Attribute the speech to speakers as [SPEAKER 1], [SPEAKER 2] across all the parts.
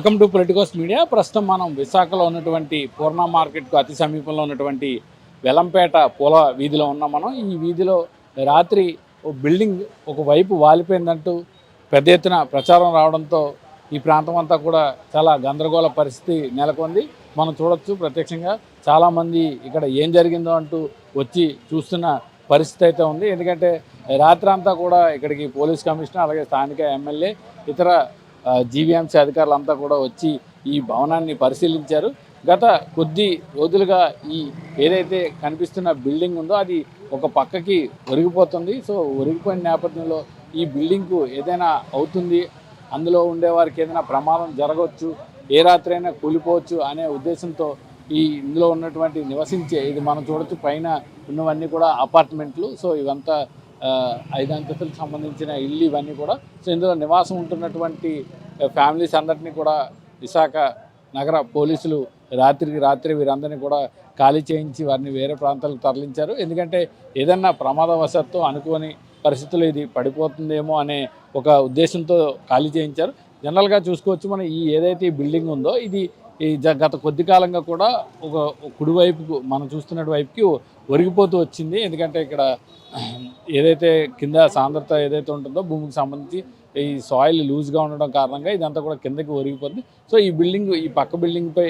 [SPEAKER 1] Welcome to Politicos media. ప్రస్తుతం మనం విశాఖలో ఉన్నటువంటి పూర్ణ మార్కెట్కు అతి సమీపంలో ఉన్నటువంటి వెలంపేట పూల వీధిలో ఉన్నాం మనం. ఈ వీధిలో రాత్రి ఓ బిల్డింగ్ ఒకవైపు వాలిపోయిందంటూ పెద్ద ఎత్తున ప్రచారం రావడంతో ఈ ప్రాంతం అంతా కూడా చాలా గందరగోళ పరిస్థితి నెలకొంది. మనం చూడొచ్చు ప్రత్యక్షంగా చాలామంది ఇక్కడ ఏం జరిగిందో అంటూ వచ్చి చూస్తున్న పరిస్థితి అయితే ఉంది. ఎందుకంటే రాత్రి అంతా కూడా ఇక్కడికి పోలీస్ కమిషనర్ అలాగే స్థానిక ఎమ్మెల్యే ఇతర జీవీఎంసీ అధికారులంతా కూడా వచ్చి ఈ భవనాన్ని పరిశీలించారు. గత కొద్ది రోజులుగా ఈ ఏదైతే కనిపిస్తున్న బిల్డింగ్ ఉందో అది ఒక పక్కకి ఒరిగిపోతుంది. సో ఒరిగిపోయిన నేపథ్యంలో ఈ బిల్డింగ్కు ఏదైనా అవుతుంది అందులో ఉండే వారికి ఏదైనా ప్రమాదం జరగవచ్చు ఏ రాత్రైనా కూలిపోవచ్చు అనే ఉద్దేశంతో ఈ ఇందులో ఉన్నటువంటి నివసించే ఇది మనం చూడొచ్చు పైన ఉన్నవన్నీ కూడా అపార్ట్మెంట్లు. సో ఇవంతా ఐదు అంతస్తులకు సంబంధించిన ఇల్లు ఇవన్నీ కూడా. సో ఇందులో నివాసం ఉంటున్నటువంటి ఫ్యామిలీస్ అందరినీ కూడా విశాఖ నగర పోలీసులు రాత్రికి రాత్రి వీరందరినీ కూడా ఖాళీ చేయించి వారిని వేరే ప్రాంతాలకు తరలించారు. ఎందుకంటే ఏదన్నా ప్రమాదవశాత్తు అనుకోని పరిస్థితులు ఇది పడిపోతుందేమో అనే ఒక ఉద్దేశంతో ఖాళీ చేయించారు. జనరల్గా చూసుకోవచ్చు మనం ఈ ఏదైతే బిల్డింగ్ ఉందో ఇది ఈ జ- గత కొద్ది కాలంగా కూడా ఒక కుడివైపుకు మనం చూస్తున్న వైపుకి ఒరిగిపోతూ వచ్చింది. ఎందుకంటే ఇక్కడ ఏదైతే కింద సాంద్రత ఏదైతే ఉంటుందో భూమికి సంబంధించి ఈ సాయిల్ లూజ్గా ఉండడం కారణంగా ఇదంతా కూడా కిందకి ఒరిగిపోతుంది. సో ఈ బిల్డింగ్ ఈ పక్క బిల్డింగ్పై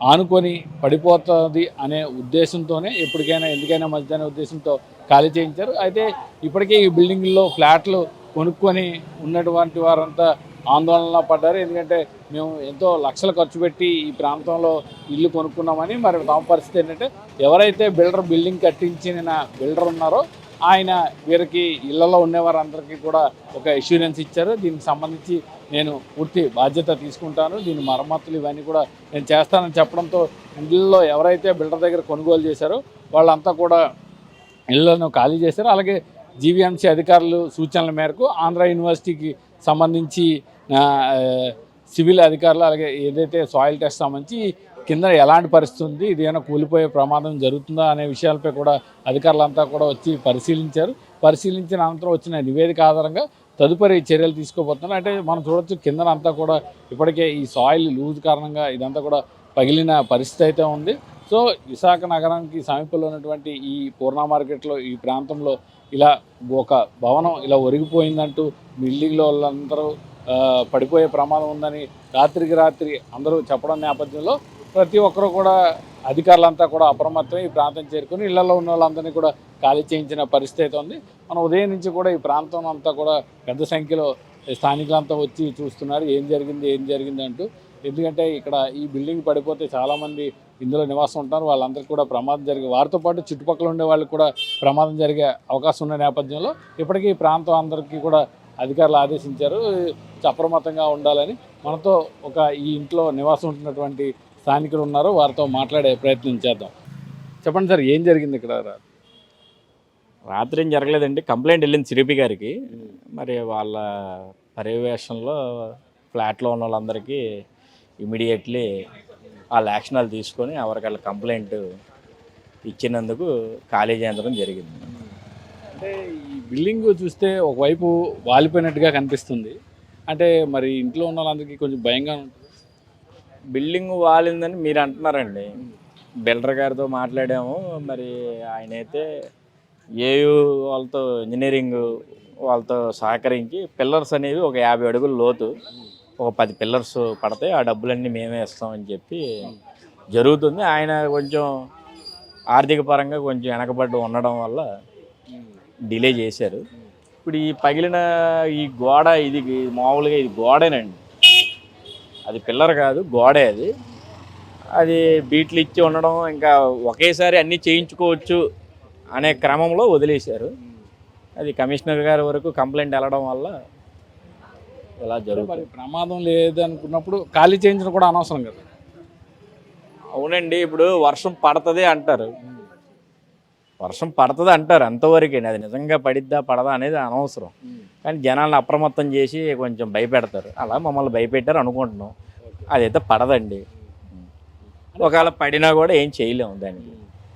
[SPEAKER 1] ఆనుకొని పడిపోతుంది అనే ఉద్దేశంతోనే ఎప్పటికైనా ఎందుకైనా మంచిదనే ఉద్దేశంతో ఖాళీ చేయించారు. అయితే ఇప్పటికే ఈ బిల్డింగ్లో ఫ్లాట్లు కొనుక్కొని ఉన్నటువంటి వారంతా ఆందోళనలో పడ్డారు. ఎందుకంటే మేము ఎంతో లక్షలు ఖర్చు పెట్టి ఈ ప్రాంతంలో ఇల్లు కొనుక్కున్నామని మరి తమ పరిస్థితి ఏంటంటే ఎవరైతే బిల్డర్ బిల్డింగ్ కట్టించిన బిల్డర్ ఉన్నారో ఆయన వీరికి ఇళ్ళలో ఉండేవారందరికీ కూడా ఒక ఇష్యూరెన్స్ ఇచ్చారు. దీనికి సంబంధించి నేను పూర్తి బాధ్యత తీసుకుంటాను. దీని మరమ్మతులు ఇవన్నీ కూడా నేను చేస్తానని చెప్పడంతో ఇళ్ళల్లో ఎవరైతే బిల్డర్ దగ్గర కొనుగోలు చేశారో వాళ్ళంతా కూడా ఇళ్ళను ఖాళీ చేశారు. అలాగే జీవీఎంసీ అధికారులు సూచనల మేరకు ఆంధ్ర యూనివర్సిటీకి సంబంధించి సివిల్ అధికారులు అలాగే ఏదైతే సాయిల్ టెస్ట్ సంబంధించి కింద ఎలాంటి పరిస్థితి ఉంది ఇది ఏమైనా కూలిపోయే ప్రమాదం జరుగుతుందా అనే విషయాలపై కూడా అధికారులంతా కూడా వచ్చి పరిశీలించారు. పరిశీలించిన అనంతరం వచ్చిన నివేదిక ఆధారంగా తదుపరి చర్యలు తీసుకోబోతున్నారు. అంటే మనం చూడొచ్చు కింద అంతా కూడా ఇప్పటికే ఈ సాయిల్ లూజ్ కారణంగా ఇదంతా కూడా పగిలిన పరిస్థితి అయితే ఉంది. సో విశాఖ నగరానికి సమీపంలో ఉన్నటువంటి ఈ పూర్ణ మార్కెట్లో ఈ ప్రాంతంలో ఇలా ఒక భవనం ఇలా ఒరిగిపోయిందంటూ బిల్డింగ్లో వాళ్ళందరూ పడిపోయే ప్రమాదం ఉందని రాత్రికి రాత్రి అందరూ చెప్పడం నేపథ్యంలో ప్రతి ఒక్కరూ కూడా అధికారులంతా కూడా అప్రమత్తమై ఈ ప్రాంతం చేరుకుని ఇళ్ళలో ఉన్న వాళ్ళందరినీ కూడా ఖాళీ చేయించిన పరిస్థితి అయితే ఉంది. మనం ఉదయం నుంచి కూడా ఈ ప్రాంతం అంతా కూడా పెద్ద సంఖ్యలో స్థానికులంతా వచ్చి చూస్తున్నారు. ఏం జరిగింది ఏం జరిగింది అంటూ. ఎందుకంటే ఇక్కడ ఈ బిల్డింగ్ పడిపోతే చాలామంది ఇందులో నివాసం ఉంటారు. వాళ్ళందరికీ కూడా ప్రమాదం జరిగే వారితో పాటు చుట్టుపక్కల ఉండే వాళ్ళకి కూడా ప్రమాదం జరిగే అవకాశం ఉన్న నేపథ్యంలో ఇప్పటికీ ఈ ప్రాంతం అందరికీ కూడా అధికారులు ఆదేశించారు. అప్రమత్తంగా ఉండాలని. మనతో ఒక ఈ ఇంట్లో నివాసం ఉంటున్నటువంటి స్థానికులు ఉన్నారు. వారితో మాట్లాడే ప్రయత్నం చేద్దాం. చెప్పండి సార్ ఏం జరిగింది ఇక్కడ?
[SPEAKER 2] రాత్రి ఏం జరగలేదండి. కంప్లైంట్ వెళ్ళింది సిరిపి గారికి. మరి వాళ్ళ పర్యవేక్షణలో ఫ్లాట్లో ఉన్న వాళ్ళందరికీ ఇమీడియట్లీ వాళ్ళ యాక్షనాలు తీసుకొని ఎవరికి వాళ్ళ కంప్లైంట్ ఇచ్చినందుకు ఖాళీ చేయించడం జరిగింది.
[SPEAKER 1] అంటే ఈ బిల్డింగ్ చూస్తే ఒకవైపు వాలిపోయినట్టుగా కనిపిస్తుంది. అంటే మరి ఇంట్లో ఉన్న వాళ్ళందరికీ కొంచెం భయంగా ఉంటుంది.
[SPEAKER 2] బిల్డింగ్ వాలిందని మీరు అంటున్నారండి. బిల్డర్ గారితో మాట్లాడాము. మరి ఆయన అయితే ఏయు వాళ్ళతో ఇంజనీరింగ్ వాళ్ళతో సహకరించి పిల్లర్స్ అనేవి ఒక యాభై అడుగుల లోతు ఒక పది పిల్లర్స్ పడతాయి. ఆ డబ్బులన్నీ మేమే ఇస్తామని చెప్పి జరుగుతుంది. ఆయన కొంచెం ఆర్థిక పరంగా కొంచెం వెనకబడి ఉండడం వల్ల డిలే చేశారు. ఇప్పుడు ఈ పగిలిన ఈ గోడ ఇది మామూలుగా ఇది గోడేనండి. అది పిల్లర్ కాదు గోడే అది. అది బీట్లు ఇచ్చి ఉండడం ఇంకా ఒకేసారి అన్నీ చేయించుకోవచ్చు అనే క్రమంలో వదిలేశారు. అది కమిషనర్ గారి వరకు కంప్లైంట్ వెళ్ళడం వల్ల ఇలా జరుగుతుంది.
[SPEAKER 1] ప్రమాదం లేదనుకున్నప్పుడు ఖాళీ చేయించడం కూడా అనవసరం కదా?
[SPEAKER 2] అవునండి ఇప్పుడు వర్షం పడుతుంది అంటారు. వర్షం పడుతుంది అంటారు అంతవరకే అది నిజంగా పడిద్దా పడదా అనేది అనవసరం. కానీ జనాలను అప్రమత్తం చేసి కొంచెం భయపెడతారు. అలా మమ్మల్ని భయపెట్టారు అనుకుంటున్నాం. అదైతే పడదండి. ఒకవేళ పడినా కూడా ఏం చేయలేము దానికి.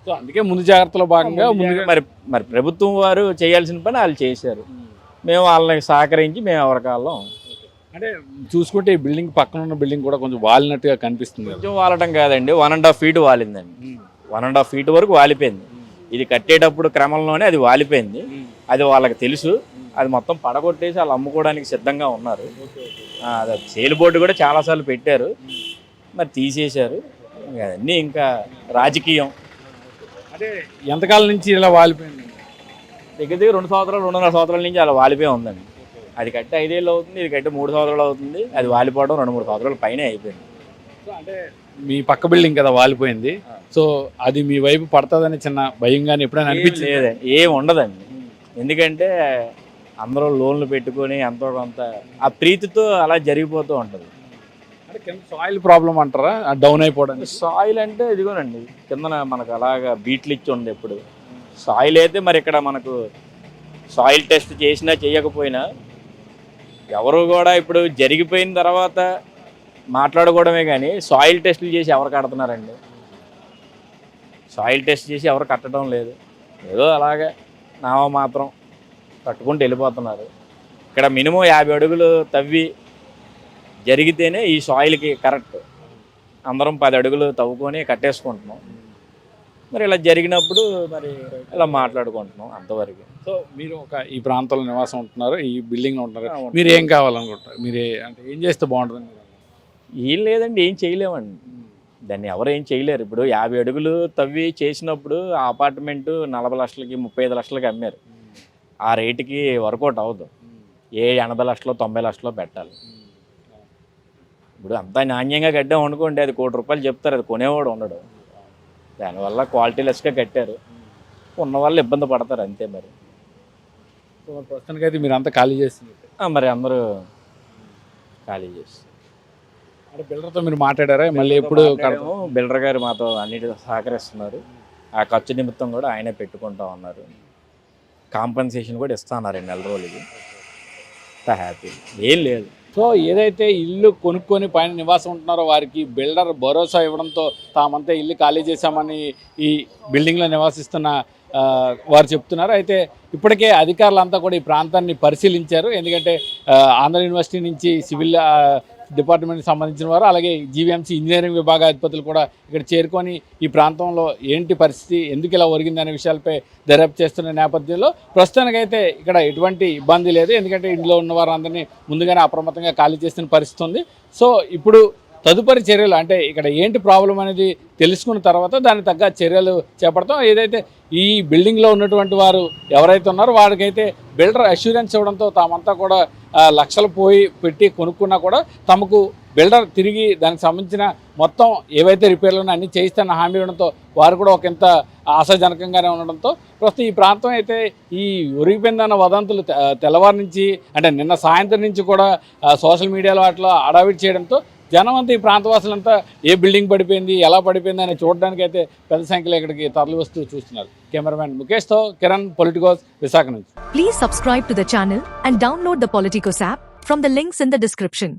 [SPEAKER 1] సో అందుకే ముందు జాగ్రత్తలో భాగంగా ముందుగా
[SPEAKER 2] మరి మరి ప్రభుత్వం వారు చేయాల్సిన పని వాళ్ళు చేశారు. మేము వాళ్ళని సహకరించి మేము ఎవరికాలం
[SPEAKER 1] అంటే చూసుకుంటే ఈ బిల్డింగ్ పక్కన ఉన్న బిల్డింగ్ కూడా కొంచెం వాలినట్టుగా కనిపిస్తుంది.
[SPEAKER 2] కొంచెం వాలటం కాదండి. వన్ అండ్ హాఫ్ ఫీట్ వాలిందండి. వన్ అండ్ హాఫ్ ఫీట్ వరకు వాలిపోయింది. ఇది కట్టేటప్పుడు క్రమంలోనే అది వాలిపోయింది. అది వాళ్ళకి తెలుసు. అది మొత్తం పడగొట్టేసి వాళ్ళు అమ్ముకోవడానికి సిద్ధంగా ఉన్నారు. అది సేల్ బోర్డు కూడా చాలాసార్లు పెట్టారు. మరి తీసేశారు. అన్నీ ఇంకా రాజకీయం.
[SPEAKER 1] అంటే ఎంతకాలం నుంచి ఇలా వాలిపోయింది?
[SPEAKER 2] దగ్గర దగ్గర రెండు సంవత్సరాలు రెండున్నర సంవత్సరాల నుంచి అలా వాలిపోయి ఉందండి. అది కట్టి ఐదేళ్ళు అవుతుంది ఇది కట్టి మూడు సంవత్సరాలు అవుతుంది. అది వాలిపోవడం రెండు మూడు సంవత్సరాల పైనే అయిపోయింది.
[SPEAKER 1] మీ పక్క బిల్డింగ్ కదా వాలిపోయింది. సో అది మీ వైపు పడుతుందని చిన్న భయం కానీ ఎప్పుడైనా
[SPEAKER 2] లేదండి ఏం ఉండదండి. ఎందుకంటే అందరూ లోన్లు పెట్టుకొని ఎంతో కొంత ఆ ప్రీతితో అలా జరిగిపోతూ ఉంటుంది.
[SPEAKER 1] సాయిల్ ప్రాబ్లం అంటారా? డౌన్ అయిపోవడానికి?
[SPEAKER 2] సాయిల్ అంటే ఇదిగోనండి కిందన మనకు అలాగా బీట్లు ఇచ్చి ఉంది ఎప్పుడు. సాయిల్ అయితే మరి ఇక్కడ మనకు సాయిల్ టెస్ట్ చేసినా చేయకపోయినా ఎవరు కూడా ఇప్పుడు జరిగిపోయిన తర్వాత మాట్లాడుకోవడమే కానీ సాయిల్ టెస్టులు చేసి ఎవరు కడుతున్నారండి? సాయిల్ టెస్ట్ చేసి ఎవరు కట్టడం లేదు. ఏదో అలాగే నామ మాత్రం కట్టుకుంటూ వెళ్ళిపోతున్నారు. ఇక్కడ మినిమం యాభై అడుగులు తవ్వి జరిగితేనే ఈ సాయిల్కి కరెక్ట్. అందరం పది అడుగులు తవ్వుకొని కట్టేసుకుంటున్నాం. మరి ఇలా జరిగినప్పుడు మరి ఇలా మాట్లాడుకుంటున్నాం అంతవరకు.
[SPEAKER 1] సో మీరు ఒక ఈ ప్రాంతంలో నివాసం ఉంటున్నారు ఈ బిల్డింగ్లో ఉంటున్నారు. మీరు ఏం కావాలనుకుంటారు మీరు అంటే ఏం చేస్తే బాగుంటుంది
[SPEAKER 2] ఏం లేదండి ఏం చేయలేమండి. దాన్ని ఎవరు ఏం చేయలేరు. ఇప్పుడు యాభై అడుగులు తవ్వి చేసినప్పుడు ఆ అపార్ట్మెంట్ నలభై లక్షలకి ముప్పై ఐదు లక్షలకి అమ్మారు. ఆ రేటుకి వర్కౌట్ అవ్వదు. ఏ ఎనభై లక్షలు తొంభై లక్షలు పెట్టాలి. ఇప్పుడు అంతా నాణ్యంగా కట్టాం అనుకోండి అది కోటి రూపాయలు చెప్తారు అది కొనేవాడు ఉండడు. దానివల్ల క్వాలిటీ లెస్గా కట్టారు. ఉన్న వాళ్ళు ఇబ్బంది పడతారు అంతే మరి.
[SPEAKER 1] ప్రస్తుతానికి అయితే మీరు అంతా ఖాళీ చేస్తుంది
[SPEAKER 2] మరి అందరూ ఖాళీ చేసి
[SPEAKER 1] అంటే బిల్డర్తో మీరు మాట్లాడారా? మళ్ళీ ఎప్పుడు.
[SPEAKER 2] బిల్డర్ గారు మాతో అన్నిటి సహకరిస్తున్నారు. ఆ ఖర్చు నిమిత్తం కూడా ఆయనే పెట్టుకుంటా ఉన్నారు. కాంపన్సేషన్ కూడా ఇస్తున్నారు నెల రోజులకి. హ్యాపీ. ఏం లేదు.
[SPEAKER 1] సో ఏదైతే ఇల్లు కొనుక్కొని పైన నివాసం ఉంటున్నారో వారికి బిల్డర్ భరోసా ఇవ్వడంతో తామంతా ఇల్లు ఖాళీ చేశామని ఈ బిల్డింగ్లో నివాసిస్తున్న వారు చెప్తున్నారు. అయితే ఇప్పటికే అధికారులంతా కూడా ఈ ప్రాంతాన్ని పరిశీలించారు. ఎందుకంటే ఆంధ్ర యూనివర్సిటీ నుంచి సివిల్ డిపార్ట్మెంట్కి సంబంధించిన వారు అలాగే జీవీఎంసీ ఇంజనీరింగ్ విభాగ అధిపతులు కూడా ఇక్కడ చేరుకొని ఈ ప్రాంతంలో ఏంటి పరిస్థితి ఎందుకు ఇలా ఒరిగింది అనే విషయాలపై దర్యాప్తు చేస్తున్న నేపథ్యంలో ప్రస్తుతానికైతే ఇక్కడ ఎటువంటి ఇబ్బంది లేదు. ఎందుకంటే ఇంట్లో ఉన్న వారందరినీ ముందుగానే అప్రమత్తంగా ఖాళీ చేసిన పరిస్థితి ఉంది. సో ఇప్పుడు తదుపరి చర్యలు అంటే ఇక్కడ ఏంటి ప్రాబ్లం అనేది తెలుసుకున్న తర్వాత దానికి తగ్గ చర్యలు చేపడతాం. ఏదైతే ఈ బిల్డింగ్లో ఉన్నటువంటి వారు ఎవరైతే ఉన్నారో వారికైతే బిల్డర్ అష్యూరెన్స్ ఇవ్వడంతో తామంతా కూడా లక్షలు పోయి పెట్టి కొనుక్కున్నా కూడా తమకు బిల్డర్ తిరిగి దానికి సంబంధించిన మొత్తం ఏవైతే రిపేర్లు ఉన్నాయో అన్ని చేయిస్తాన హామీ ఇవ్వడంతో వారు కూడా ఒక ఇంత ఆశాజనకంగానే ఉండడంతో ప్రస్తుతం ఈ ప్రాంతం అయితే ఈ ఉరిగిపోయిందన్న వదంతులు తెల్లవారి తెల్లవారు నుంచి అంటే నిన్న సాయంత్రం నుంచి కూడా సోషల్ మీడియాలో వాటిలో అడావిడ్ చేయడంతో జనం అంతా ఈ ప్రాంతవాసులంతా ఏ బిల్డింగ్ పడిపోయింది ఎలా పడిపోయింది అని చూడడానికి అయితే పెద్ద సంఖ్యలో ఇక్కడికి తరలి వస్తూ చూస్తున్నారు. కెమెరామ్యాన్ ముఖేష్తో కిరణ్ పొలిటికోస్ విశాఖ నుంచి.
[SPEAKER 3] Please subscribe to the channel and download the Politicos app from the links in the description